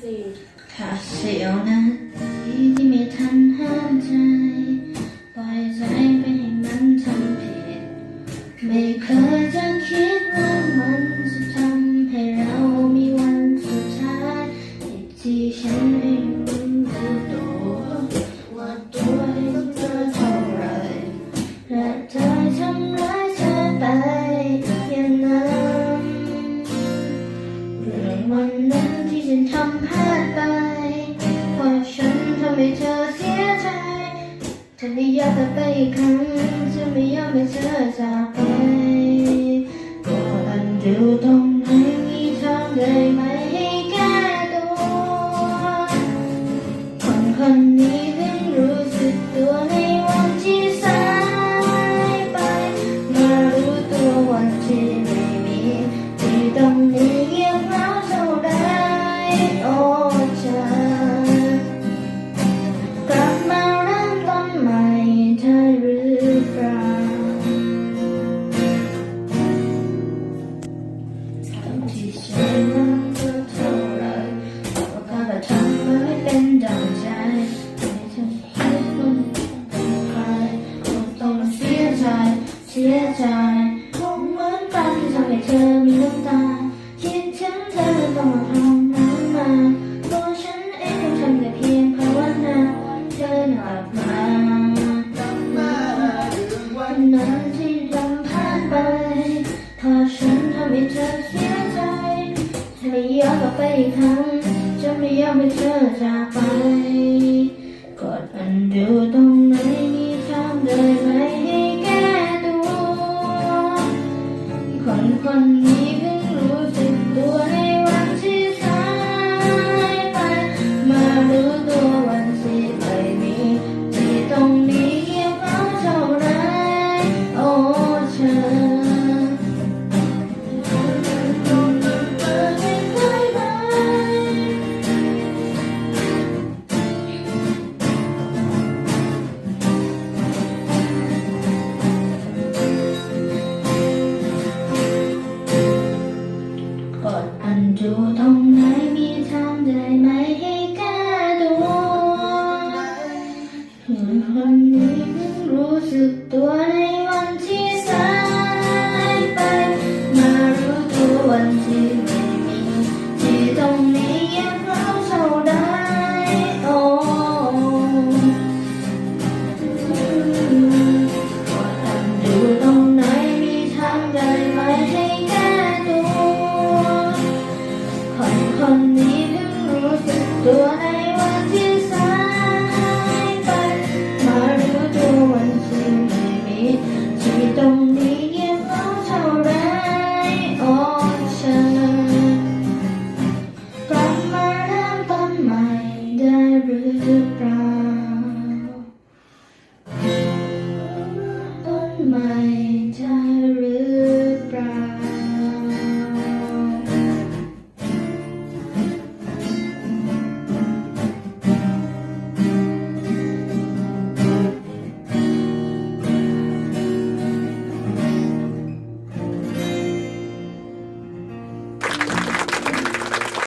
สี่ขาดเสียวนะที่ที่ไม่ทันห้ามใจ ทำพลาดไปเพราะฉันทำให้เธอเสียใจฉันไม่อยากกลับไปอีกครั้งฉันไม่ยอมให้เธอจากไปก็อันเดูตรงไหนมีทางได้ไหมให้แก้ตัว คนคนนี้เพิ่งรู้สึกตัวในวันที่สายไป มารู้ตัววันที่ไม่มีที่ ยใจคงเหมือนกันที่ทำให้เธอมีน้ำตาคิดถึงเธอแล้วต้องมาทำน้ำมาตัวฉันเองก็ทำได้เพียงภาวนาเธอกลับมาวันนั้นที่ทำพลาดไปเพราฉันทำให้เธอเสียใจจะไม่ย้อนกลับไปอีกครั้งจะไม่ยอมให้เธอจากไป กดอันดูตรงไหนมีทางได้ไหมให้แก้ตัวเพื่อนคนนี้รู้สึกตัวในวันที่สายไป มารู้ตัววันที่